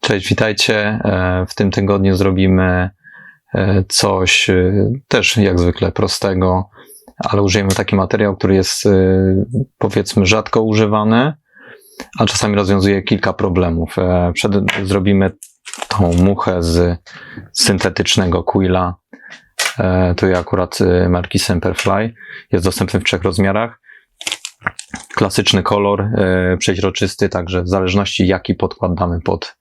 Cześć, witajcie. E, W tym tygodniu zrobimy e, coś e, też jak zwykle prostego, ale użyjemy taki materiał, który jest powiedzmy rzadko używany, a czasami rozwiązuje kilka problemów. Przed zrobimy tą muchę z syntetycznego quilla. Tu ja akurat marki Semperfly. Jest dostępny w trzech rozmiarach. Klasyczny kolor, przeźroczysty, także w zależności jaki podkład damy pod,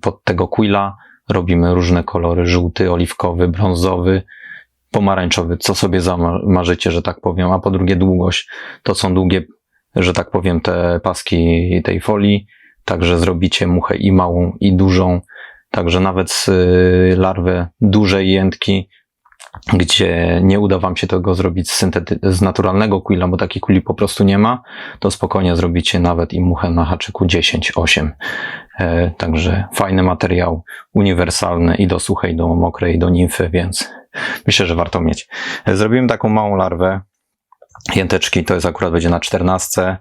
pod tego quilla, robimy różne kolory, żółty, oliwkowy, brązowy, pomarańczowy, co sobie zamarzycie, że tak powiem, a po drugie długość. To są długie, że tak powiem, te paski tej folii, także zrobicie muchę i małą, i dużą, także nawet z y, larwy dużej jętki, gdzie nie uda Wam się tego zrobić z, syntety- z naturalnego quilla, bo takich quilli po prostu nie ma, to spokojnie zrobicie nawet i muchę na haczyku 10-8. E, także fajny materiał, uniwersalny i do suchej, do mokrej, do nimfy, więc myślę, że warto mieć. E, Zrobiłem taką małą larwę. Jęteczki to jest akurat będzie na 14 e,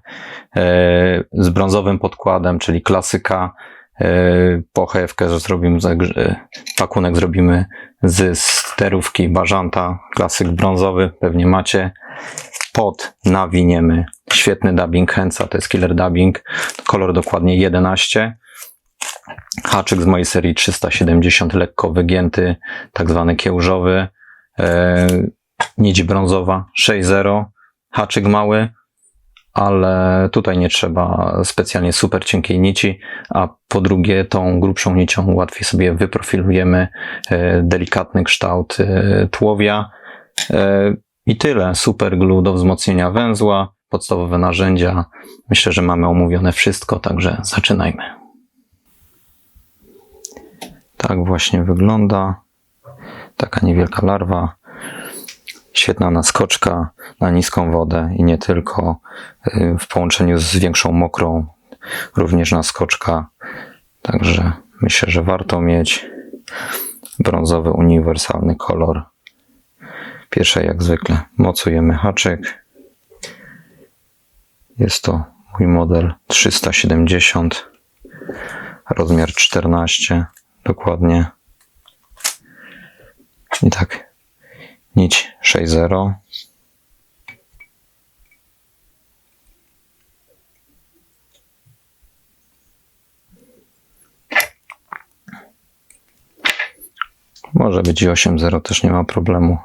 z brązowym podkładem, czyli klasyka. E, Pochewkę zrobimy, e, pakunek zrobimy z sterówki Bażanta, klasyk brązowy, pewnie macie. Pod nawiniemy świetny dubbing Hensa, to jest killer dubbing, kolor dokładnie 11. Haczyk z mojej serii 370, lekko wygięty, tak zwany kiełżowy. E, nić brązowa 6.0, haczyk mały, ale tutaj nie trzeba specjalnie super cienkiej nici, a po drugie tą grubszą nicią łatwiej sobie wyprofilujemy e, delikatny kształt e, tłowia. E, I tyle. Super glue do wzmocnienia węzła, podstawowe narzędzia. Myślę, że mamy omówione wszystko, także zaczynajmy. Tak właśnie wygląda taka niewielka larwa. Świetna naskoczka na niską wodę i nie tylko y, w połączeniu z większą mokrą, również naskoczka. Także myślę, że warto mieć brązowy uniwersalny kolor. Pierwsze jak zwykle mocujemy haczyk. Jest to mój model 370, rozmiar 14 dokładnie. I tak, nić 6.0. Może być i 8.0, też nie ma problemu.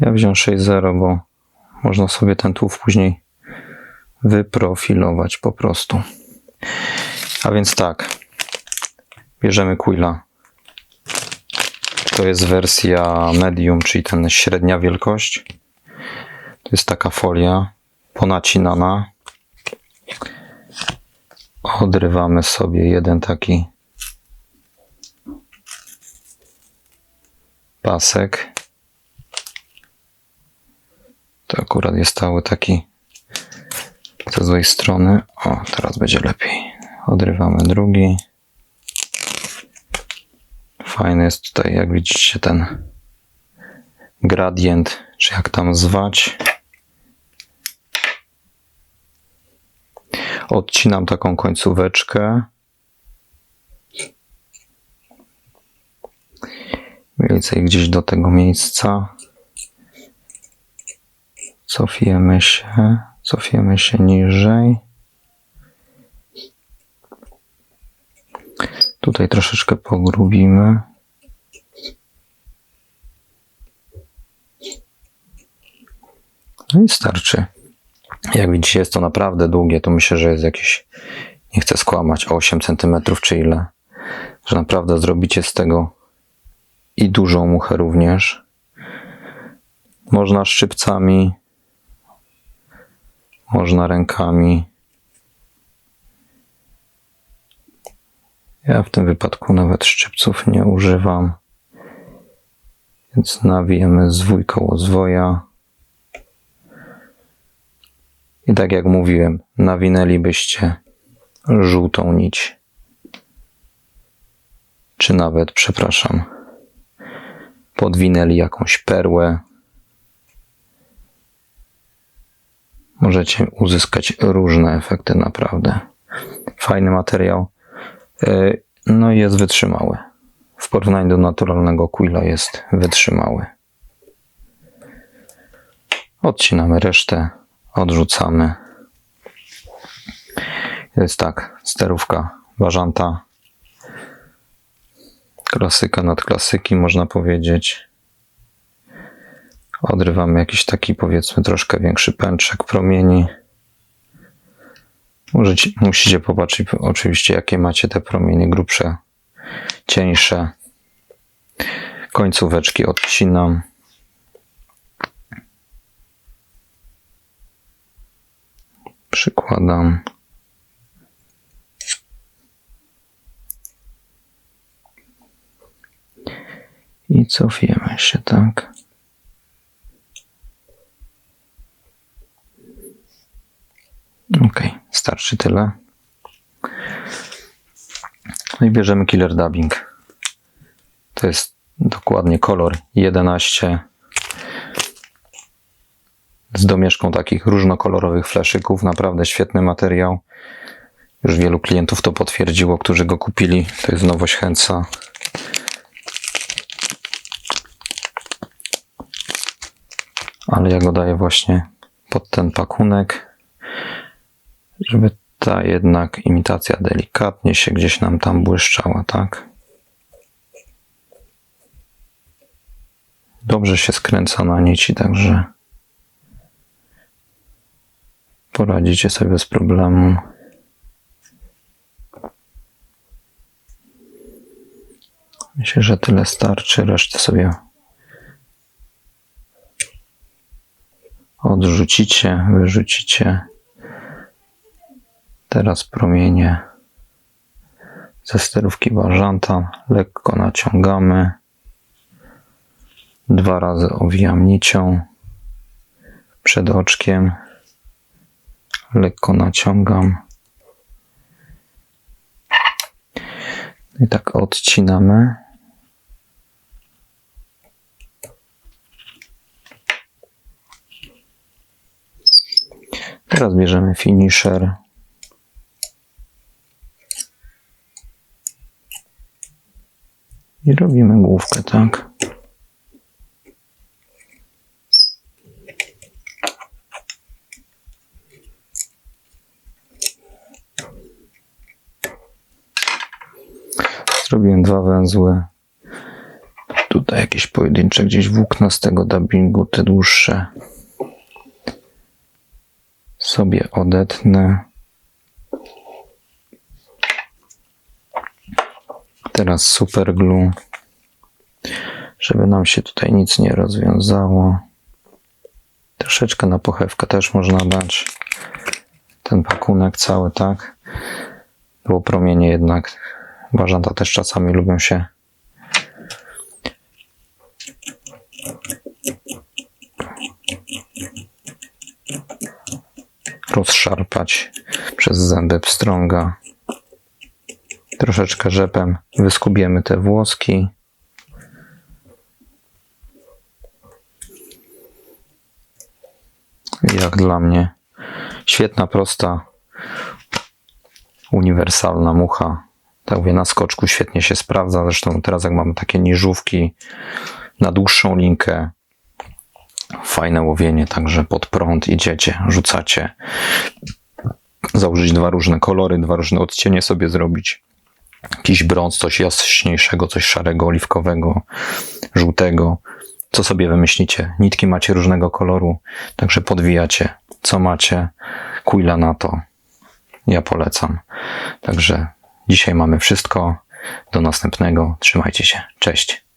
Ja wziąłem 6.0, bo można sobie ten tułów później wyprofilować po prostu. A więc tak, bierzemy quilla. To jest wersja medium, czyli ten średnia wielkość. To jest taka folia ponacinana. Odrywamy sobie jeden taki pasek. To akurat jest taki ze złej strony. O, teraz będzie lepiej. Odrywamy drugi. Fajny jest tutaj, jak widzicie, ten gradient, czy jak tam zwać. Odcinam taką końcóweczkę. Mniej więcej gdzieś do tego miejsca. Cofiemy się, cofiemy się niżej. Tutaj troszeczkę pogrubimy. No i starczy. Jak widzicie, jest to naprawdę długie. To myślę, że jest jakieś, nie chcę skłamać, 8 cm czy ile. Że naprawdę zrobicie z tego i dużą muchę również. Można szczypcami, można rękami. Ja w tym wypadku nawet szczypców nie używam. Więc nawijemy zwój koło zwoja. I tak jak mówiłem, nawinęlibyście żółtą nić. Czy nawet, przepraszam, podwinęli jakąś perłę. Możecie uzyskać różne efekty, naprawdę. Fajny materiał. E, No i jest wytrzymały. W porównaniu do naturalnego quilla jest wytrzymały. Odcinamy resztę, odrzucamy. Jest tak, sterówka bażanta. Klasyka nad klasyki, można powiedzieć. Odrywamy jakiś taki, powiedzmy, troszkę większy pęczek promieni. Możecie, musicie popatrzeć oczywiście, jakie macie te promienie grubsze, cieńsze. Końcóweczki odcinam. Przykładam. I cofiemy się, tak? Ok, starczy tyle. No i bierzemy Killer Dubbing. To jest dokładnie kolor 11 z domieszką takich różnokolorowych fleszyków. Naprawdę świetny materiał. Już wielu klientów to potwierdziło, którzy go kupili. To jest nowość Hensa. Ale ja go daję właśnie pod ten pakunek, żeby ta jednak imitacja delikatnie się gdzieś nam tam błyszczała, tak? Dobrze się skręca na nici, także poradzicie sobie bez problemu. Myślę, że tyle starczy. Resztę sobie odrzucicie, wyrzucicie. Teraz promienie ze sterówki bażanta lekko naciągamy. Dwa razy owijam nicią przed oczkiem. Lekko naciągam. I tak odcinamy. Teraz bierzemy finisher. I robimy główkę, tak? Zrobiłem dwa węzły. Tutaj jakieś pojedyncze gdzieś włókna z tego dubbingu, te dłuższe sobie odetnę. Teraz super glue, żeby nam się tutaj nic nie rozwiązało. Troszeczkę na pochewkę też można dać. Ten pakunek cały, tak? Bo promienie jednak, bażanta też czasami lubią się rozszarpać przez zęby pstrąga. Troszeczkę rzepem wyskubiemy te włoski. Jak dla mnie świetna, prosta, uniwersalna mucha. Tak mówię, na skoczku świetnie się sprawdza. Zresztą teraz jak mamy takie niżówki na dłuższą linkę, fajne łowienie, także pod prąd idziecie, rzucacie. Założyć dwa różne kolory, dwa różne odcienie sobie zrobić. Jakiś brąz, coś jaśniejszego, coś szarego, oliwkowego, żółtego. Co sobie wymyślicie? Nitki macie różnego koloru, także podwijacie. Co macie? Quilla na to. Ja polecam. Także dzisiaj mamy wszystko. Do następnego. Trzymajcie się. Cześć.